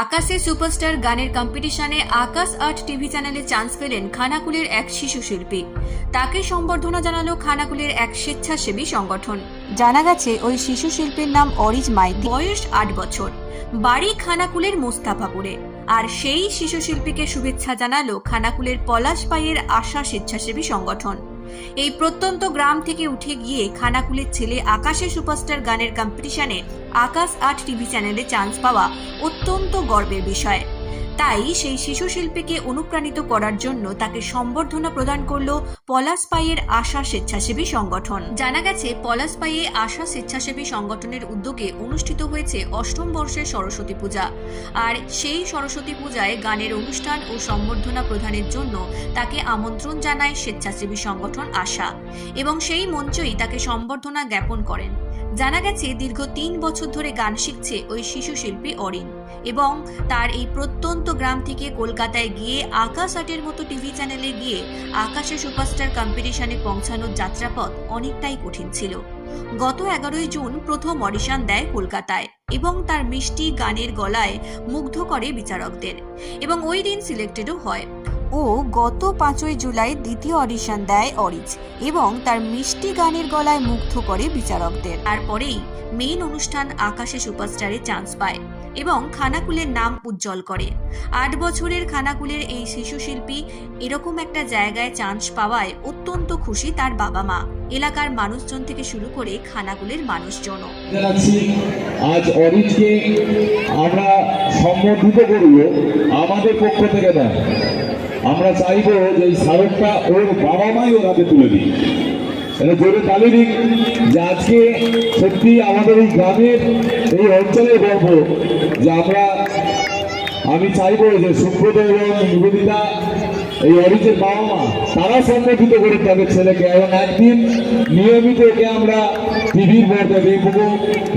আকাশে সুপারস্টার গানের কম্পিটিশনে আকাশ আর্ট টিভি চ্যানেলে চান্স পেলেন খানাকুলের এক শিশু শিল্পী তাকে সম্বর্ধনা জানালো খানাকুলের এক স্বেচ্ছাসেবী সংগঠন। জানা গেছে, ওই শিশু শিল্পীর নাম অরিজ মাইতি বয়স আট বছর। বাড়ি খানাকুলের মোস্তাফাপুরে। আর সেই শিশু শিল্পীকে শুভেচ্ছা জানালো খানাকুলের পলাশপাইয়ের আশা স্বেচ্ছাসেবী সংগঠন। এই প্রত্যন্ত গ্রাম থেকে উঠে গিয়ে খানাকুলের ছেলে আকাশে সুপারস্টার গানের কম্পিটিশনে আকাশ আট টিভি চ্যানেলে চান্স পাওয়া অত্যন্ত গর্বের বিষয়। তাই সেই শিশু শিল্পীকে অনুপ্রাণিত করার জন্য তাকে সম্বর্ধনা প্রদান করল পলাশপাইয়ের আশা স্বেচ্ছাসেবী সংগঠন। জানা গেছে, পলাশ পাইয়ে আশা স্বেচ্ছাসেবী সংগঠনের উদ্যোগে অনুষ্ঠিত হয়েছে অষ্টম বর্ষের সরস্বতী পূজা। আর সেই সরস্বতী পূজায় গানের অনুষ্ঠান ও সম্বর্ধনা প্রদানের জন্য তাকে আমন্ত্রণ জানায় স্বেচ্ছাসেবী সংগঠন আশা। এবং সেই মঞ্চই তাকে সম্বর্ধনা জ্ঞাপন করেন। জানা গেছে, দীর্ঘ তিন বছর ধরে গান শিখছে ওই শিশু শিল্পী অরিন এবং তার এই প্রত্যন্ত গ্রাম থেকে কলকাতায় গিয়ে আকাশ আটের মতো টিভি চ্যানেলে গিয়ে আকাশে সুপারস্টার কম্পিটিশনে পৌঁছানোর যাত্রাপথ অনেকটাই কঠিন ছিল। গত এগারোই জুন প্রথম অডিশন দেয় কলকাতায় এবং তার মিষ্টি গানের গলায় মুগ্ধ করে বিচারকদের এবং ওই দিন সিলেক্টেডও হয়। ও গত পাঁচই জুলাই দ্বিতীয় অডিশন দেয় অরিজ এবং তার মিষ্টি গানের গলায় মুগ্ধ করে বিচারকদের। তারপরেই মেইন অনুষ্ঠান আকাশে সুপারস্টারে চান্স পায় এবং খানাকুলের নাম উজ্জ্বল করে। আট বছরের খানাকুলের এই শিশু শিল্পী এরকম একটা জায়গায় চান্স পাওয়ায় অত্যন্ত খুশি তার বাবা মা এলাকার মানুষজন থেকে শুরু করে খানাকুলের মানুষজনও। আজ অরিজকে আমরা সম্বর্ধিত করব, আমাদের পক্ষ থেকে দেন আমরা চাইব যে এই স্মারকটা ওর বাবা মাই ওর হাতে তুলে দিই জোরে তালি দিক যে আজকে সত্যি আমাদের এই গ্রামের এই অঞ্চলের গর্ব যে আমরা, আমি চাইব যে সুব্রত এবং নিবেদিতা, এই অরিজের বাবা মা তারা সংগঠিত করে তাদের ছেলেকে। এবং একদিন নিয়মিত ওকে আমরা টিভির পর্দায় দেখব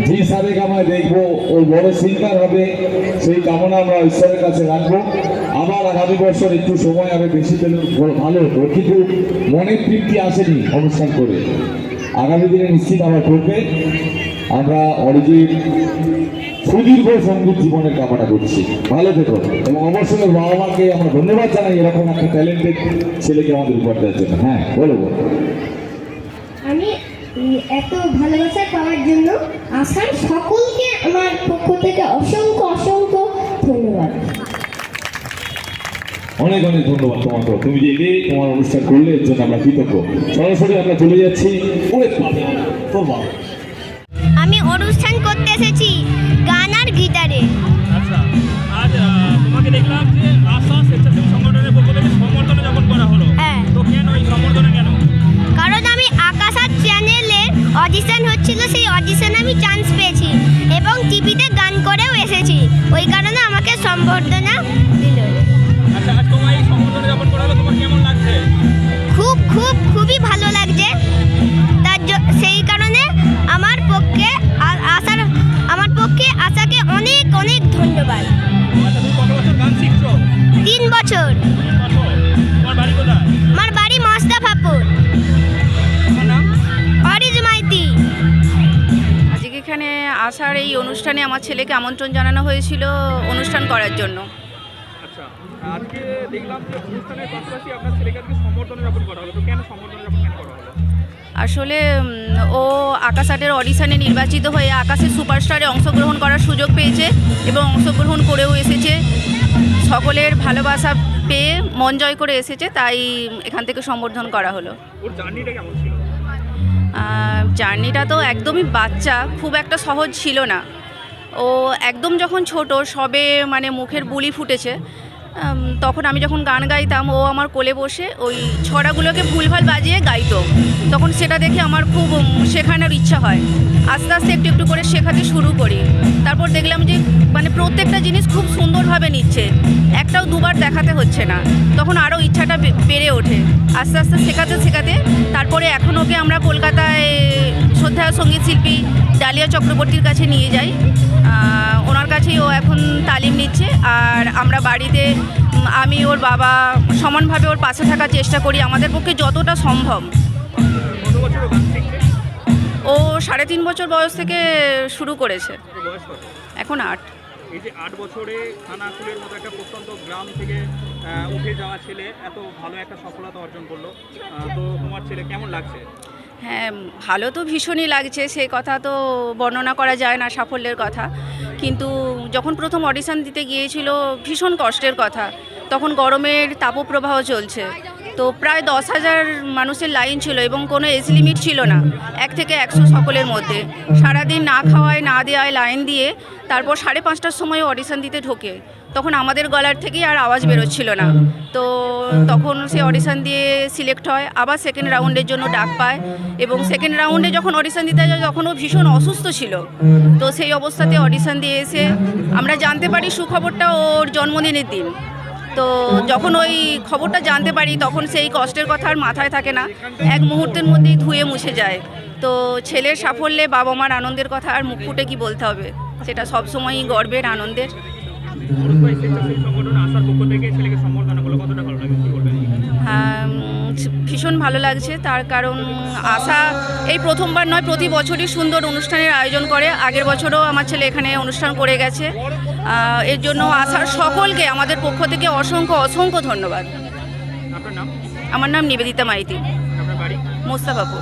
জি সারেক আমায় দেখব ওই বড় সিঙ্গার হবে, সেই কামনা আমরা ঈশ্বরের কাছে রাখব। আবার আগামী বছর একটু সময় আরও বেশি পেলে ভালো হতো কিন্তু মনের তৃপ্তি আসেনি অনুষ্ঠান করে। আগামী দিনে নিশ্চিত আবার করবে। আমরা অরিজিৎ সুদীর্ঘ সংগীত জীবনের কামনা করছি। ভালো থেকো। এবং অবশ্যই বাবা মাকে আমরা ধন্যবাদ জানাই এরকম একটা ট্যালেন্টেড ছেলেকে আমাদের উপর দেওয়ার জন্য। হ্যাঁ বলো বলো। আমি এত ভালোবাসা পাওয়ার জন্য আসার সকলকে আমার পক্ষ থেকে অসংখ্য অসংখ্য ধন্যবাদ অনেক অনেক ধন্যবাদ তোমাকে। তুমি যে এলে তোমার অনুষ্ঠান করলে, এর জন্য আমরা কৃতজ্ঞ। সরাসরি আমরা চলে যাচ্ছি আমি অনুষ্ঠান করতে এসেছি। অনেক ধন্যবাদ। তিন বছর। কত বাড়ি কোথায় আমার বাড়ি অরিজ মাইতি। আজকে এখানে আসার এই অনুষ্ঠানে আমার ছেলেকে আমন্ত্রণ জানানো হয়েছিল অনুষ্ঠান করার জন্য। আচ্ছা আজকে দেখলাম যে অনুষ্ঠানের পাশাপাশি আপনার ছেলেকে আজকে সম্বর্ধনা জ্ঞাপন করা হলো। তো কেন সম্বর্ধনা জ্ঞাপন কেন করা হলো? আসলে ও আকাশ আটের অডিশানে নির্বাচিত হয়ে আকাশের সুপারস্টারে অংশগ্রহণ করার সুযোগ পেয়েছে এবং অংশগ্রহণ করেও এসেছে। সকলের ভালোবাসা পেয়ে মন জয় করে এসেছে তাই এখান থেকে সম্বর্ধন করা হলো। জার্নিটা জার্নিটা তো একদমই বাচ্চা খুব একটা সহজ ছিল না। ও একদম যখন ছোট সবে মানে মুখের বুলি ফুটেছে তখন আমি যখন গান গাইতাম, ও আমার কোলে বসে ওই ছড়াগুলোকে ভুলভাল বাজিয়ে গাইতো। তখন সেটা দেখে আমার খুব শেখানোর ইচ্ছা হয়। আস্তে আস্তে একটু একটু করে শেখাতে শুরু করি। তারপর দেখলাম যে মানে প্রত্যেকটা জিনিস খুব সুন্দরভাবে নিচ্ছে। একটাও দুবার দেখাতে হচ্ছে না। তখন আরও ইচ্ছাটা বেড়ে ওঠে। আস্তে আস্তে শেখাতে শেখাতে তারপরে এখন ওকে আমরা কলকাতায় শ্রদ্ধা সংগীত শিল্পী ডালিয়া চক্রবর্তীর কাছে নিয়ে যাই। ওনার কাছেই ও এখন তালিম নিচ্ছে। আর আমরা বাড়িতে আমি ওর বাবা সমানভাবে ওর পাশে থাকার চেষ্টা করি। আমাদের পক্ষে যতটা সম্ভব। ও সাড়ে তিন বছর বয়স থেকে শুরু করেছে। এখন আট। এই যে আট বছরে খানাকুলের মতো একটা প্রত্যন্ত গ্রাম থেকে উঠে যাওয়া ছেলে এত ভালো একটা সফলতা অর্জন করল। তো তোমার ছেলে কেমন লাগছে? হ্যাঁ ভালো তো ভীষণই লাগছে। সে কথা তো বর্ণনা করা যায় না সাফল্যের কথা। কিন্তু যখন প্রথম অডিশন দিতে গিয়েছিল ভীষণ কষ্টের কথা। তখন গরমের তাপপ্রবাহ চলছে। তো প্রায় দশ হাজার মানুষের লাইন ছিল এবং কোনো এজ লিমিট ছিল না, এক থেকে একশো সকলের মধ্যে। সারাদিন না খাওয়ায়, না দেওয়ায় লাইন দিয়ে তারপর সাড়ে পাঁচটার সময় অডিশন দিতে ঢোকে। তখন আমাদের গলার থেকেই আর আওয়াজ বেরোচ্ছিল না। তো তখন সে অডিশন দিয়ে সিলেক্ট হয়, আবার সেকেন্ড রাউন্ডের জন্য ডাক পায় এবং সেকেন্ড রাউন্ডে যখন অডিশন দিতে যায় তখন ও ভীষণ অসুস্থ ছিল। তো সেই অবস্থাতে অডিশন দিয়ে এসে আমরা জানতে পারি সুখবরটা ওর জন্মদিনের দিন। তো যখন ওই খবরটা জানতে পারি, তখন সেই কষ্টের কথা আর মাথায় থাকে না। এক মুহূর্তের মধ্যেই ধুয়ে মুছে যায়। তো ছেলের সাফল্যে বাবা মার আনন্দের কথা আর মুখ ফুটে কি বলতে হবে? সেটা সবসময়ই গর্বের, আনন্দের। অরুণ স্বেচ্ছাসেবী সংগঠন আসার পক্ষ থেকে ছেলেকে সম্বর্ধনা করল কতটা ভালো লাগে কি বলবেন হ্যাঁ, ভীষণ ভালো লাগছে। তার কারণ আশা এই প্রথমবার নয় প্রতি বছরই সুন্দর অনুষ্ঠানের আয়োজন করে। আগের বছরও আমার ছেলে এখানে অনুষ্ঠান করে গেছে। এর জন্য আশার সকলকে আমাদের পক্ষ থেকে অসংখ্য অসংখ্য ধন্যবাদ। নাম? আমার নাম Nibedita Maiti. Mostafapur.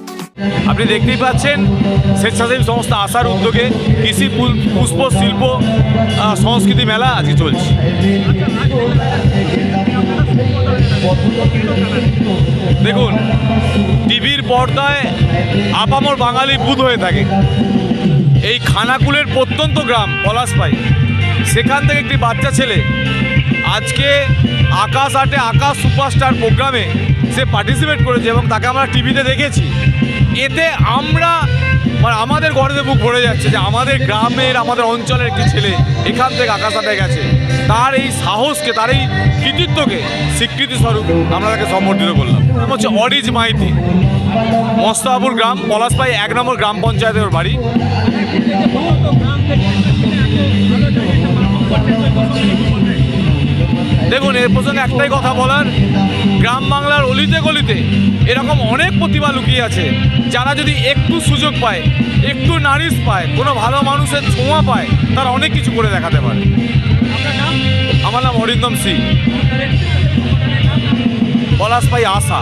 আপনি দেখতেই পাচ্ছেন স্বেচ্ছাসেবী সংস্থা আসার উদ্যোগে কৃষি পুষ্প শিল্প সংস্কৃতি মেলা আজকে চলছে। দেখুন, টিভির পর্দায় আপামর বাঙালি বুধ হয়ে থাকে। এই খানাকুলের প্রত্যন্ত গ্রাম পলাশপাই। সেখান থেকে একটি বাচ্চা ছেলে আজকে আকাশ আটে আকাশ সুপারস্টার প্রোগ্রামে সে পার্টিসিপেট করেছে এবং তাকে আমরা টিভিতে দেখেছি। এতে আমরা মানে আমাদের গর্বে বুক ভরে যাচ্ছে যে আমাদের গ্রামের, আমাদের অঞ্চলের একটি ছেলে এখান থেকে আকাশ আটে গেছে। তার এই সাহসকে, তার এই কৃতিত্বকে স্বীকৃতি স্বরূপ আমরা তাকে সম্বর্ধিত করলাম। হচ্ছে অরিজ মাইতি। মস্তাপুর গ্রাম পলাশপাই এক নম্বর গ্রাম পঞ্চায়েতের বাড়ি। দেখুন, এর প্রসঙ্গে একটাই কথা বলার, গ্রাম বাংলার অলিতে গলিতে এরকম অনেক প্রতিভা লুকিয়ে আছে, যারা যদি একটু সুযোগ পায়, একটু নারিশ পায়, কোনো ভালো মানুষের ছোঁয়া পায়, তারা অনেক কিছু করে দেখাতে পারে। আমার নাম অরিন্দম সিং। পলাশ পাই আশা।